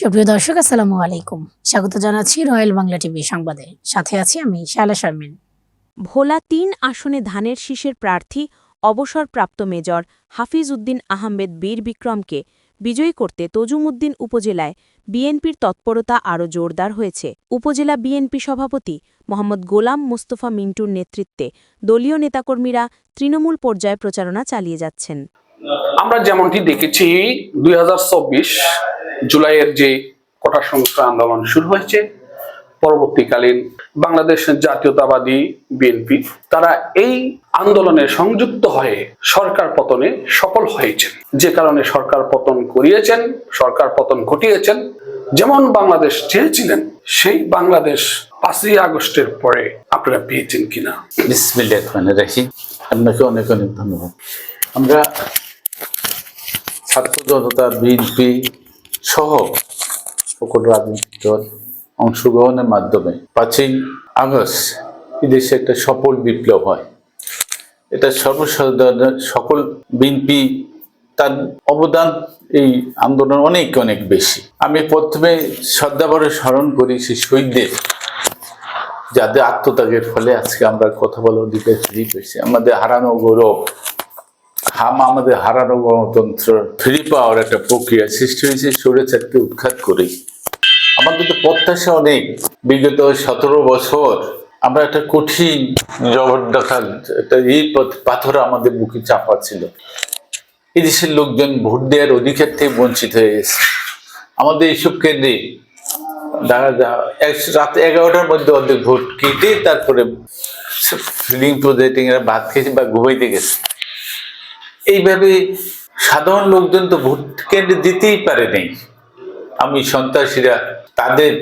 সুপ্রিয় দর্শক আসসালামু আলাইকুম। স্বাগত জানাচ্ছি রয়্যাল বাংলা টিভি সংবাদে। সাথে আছি আমি শায়লা শারমিন। ভোলা তিন আসনে ধানের শীষের প্রার্থী অবসরপ্রাপ্ত মেজর হাফিজ উদ্দিন আহমেদ বীর বিক্রমকে বিজয়ী করতে তজুমুদ্দিন উপজেলায় বিএনপির তৎপরতা আরও জোরদার হয়েছে। উপজেলা বিএনপি সভাপতি মোহাম্মদ গোলাম মোস্তফা মিন্টুর নেতৃত্বে দলীয় নেতাকর্মীরা তৃণমূল পর্যায়ে প্রচারণা চালিয়ে যাচ্ছেন। আমরা যেমনটি দেখেছি দুই জুলাইয়ের যে কোটা সংস্কার আন্দোলন শুরু হয়েছে, পরবর্তীকালীন বাংলাদেশ জাতীয়তাবাদী বিএনপি, তারা এই আন্দোলনে সংযুক্ত হয়ে সরকার পতনে সফল হয়েছেন। যে কারণে সরকার পতন করিয়েছেন, সরকার পতন ঘটিয়েছেন। যেমন বাংলাদেশ চেয়েছিলেন, সেই বাংলাদেশ পাঁচই আগস্টের পরে আপনারা পেয়েছেন কিনা। রাহিম। আপনাকে অনেক অনেক ধন্যবাদ। আমরা ছাত্র জনতা বিএনপি সহ সকল রাজনৈতিক দল অংশগ্রহণের মাধ্যমে পাঁচই আগস্ট দেশে একটা সফল বিপ্লব হয়। এটা সর্বসাধারণ সকল বিএনপি তার অবদান এই আন্দোলন অনেক অনেক বেশি। আমি প্রথমে শ্রদ্ধাভরে স্মরণ করি সেই শহীদদের যাদের আত্মত্যাগের ফলে আজকে আমরা কথা বলার অধিকার ফিরে পেয়েছি। আমাদের হারানো গৌরব হাম আমাদের হারানো গণতন্ত্র ফিরে পাওয়ার একটা প্রক্রিয়া সৃষ্টি হয়েছে স্বৈরাচারকে উৎখাত করে আমাদের তো প্রত্যাশা অনেক, বিগত সতেরো বছর আমরা একটা কঠিন জবরদখল একটা এই পথ- পাথর আমাদের বুকে চাপা ছিল। এই দেশের লোকজন ভোট দেওয়ার অধিকার থেকে বঞ্চিত হয়ে গেছে। আমাদের এইসব কেন্দ্রে দেখা যা এক- রাত এগারোটার মধ্যে অর্ধেক ভোট কেটে তারপরে ফিলিং প্রজেক্টিং এরা ভাত খেয়েছে বা ঘুমাইতে গেছে। এইভাবে সাধারণ লোকজন তো ভোট কেন্দ্রে দিতেই পারে আমি সন্ত্রাসীরা, তাদের,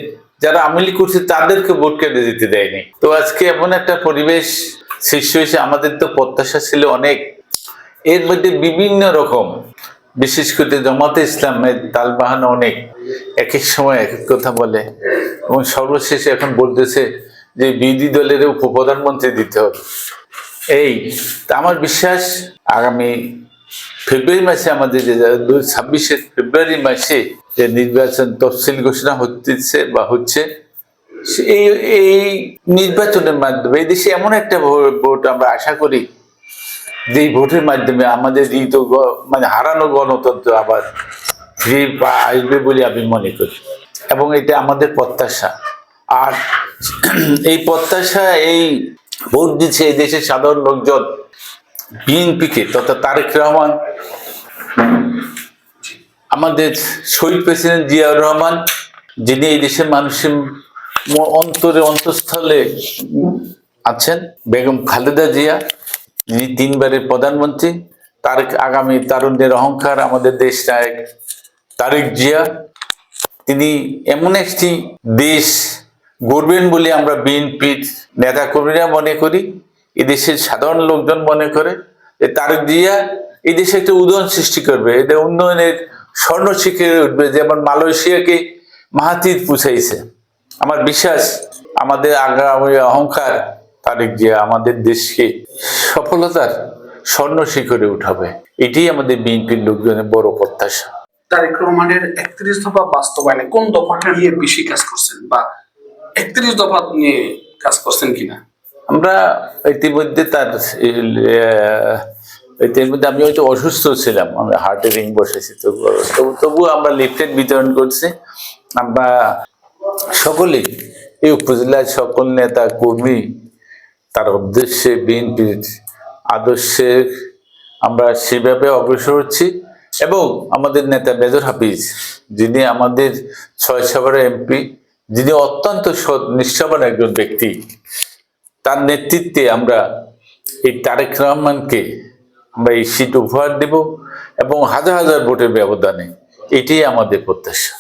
যারা আমিলি করছে, তাদেরকে ভোট কেন্দ্রে দিতে দেয়নি। তো আজকে এমন একটা পরিবেশ সৃষ্টি হয়েছে, আমাদের তো প্রত্যাশা ছিল অনেক। এর মধ্যে বিভিন্ন রকম, বিশেষ করে জামাতে ইসলামের তালবাহানা অনেক। এক এক সময় এক এক কথা বলে। এবং সর্বশেষে এখন বলতেছে যে বিরোধী দলের উপপ্রধানমন্ত্রী দিতে হবে। এই আমার বিশ্বাস আগামী ফেব্রুয়ারি মাসে আমাদের যে দুই ছাব্বিশের ফেব্রুয়ারি মাসে যে নির্বাচন তফসিল ঘোষণা হচ্ছে বা হচ্ছে এই এই নির্বাচনের মাধ্যমে, এই দেশে এমন একটা ভোট আমরা আশা করি যে ভোটের মাধ্যমে আমাদের এই তো গ- মানে হারানো গণতন্ত্র আবার ফিরে আসবে বলে আমি মনে করি। এবং এটা আমাদের প্রত্যাশা। আর এই প্রত্যাশা, এই ভোট দিচ্ছে এই দেশের সাধারণ লোকজন বিএনপিকে তথা তারেক রহমান। আমাদের শহীদ প্রেসিডেন্ট জিয়াউর রহমান, যিনি এই দেশের মানুষের অন্তরে, অন্তঃস্থলে আছেন, বেগম খালেদা জিয়া, যিনি তিনবারের প্রধানমন্ত্রী তার আগামী তারুণ্যের অহংকার আমাদের দেশ নায়ক তারেক জিয়া। তিনি এমন একটি দেশ গড়বেন বলে আমরা বিএনপির নেতাকর্মীরা মনে করি। এদেশের সাধারণ লোকজন মনে করে যে তারেক জিয়া এই দেশে একটা উদয়ন সৃষ্টি করবে এদের উন্নয়নের স্বর্ণ শিখরে উঠবে, যেমন মালয়েশিয়াকে মাহাতির পুষাইছে। আমার বিশ্বাস, আমাদের আগামী অহংকার তারেক জিয়া আমাদের দেশকে সফলতার স্বর্ণ শিখরে উঠাবে। এটি আমাদের বিএনপির লোকজনের বড় প্রত্যাশা। তারেক রহমানের একত্রিশ দফা বাস্তবায়নে কোন দফাটা নিয়ে বেশি কাজ করছেন বা একত্রিশ দফা নিয়ে কাজ করছেন কিনা? আমরা ইতিমধ্যে তার ইতিমধ্যে আমি হয়তো অসুস্থ ছিলাম, আমি হার্টে রিং বসেছি, তবু তবু তবু আমরা লিফলেট বিতরণ করছি। আমরা সকলেই, এই উপজেলার সকল নেতা, কর্মী, তার উদ্দেশ্যে বিএনপির আদর্শে আমরা সেভাবে অগ্রসর হচ্ছি এবং আমাদের নেতা মেজর হাফিজ, যিনি আমাদের ছয় সাভার এমপি, যিনি অত্যন্ত নিষ্ঠাবান একজন ব্যক্তি তার নেতৃত্বে আমরা এই তারেক রহমানকে আমরা এই সিট উপহার দেব এবং হাজার হাজার ভোটের ব্যবধানে এটাই আমাদের প্রত্যাশা।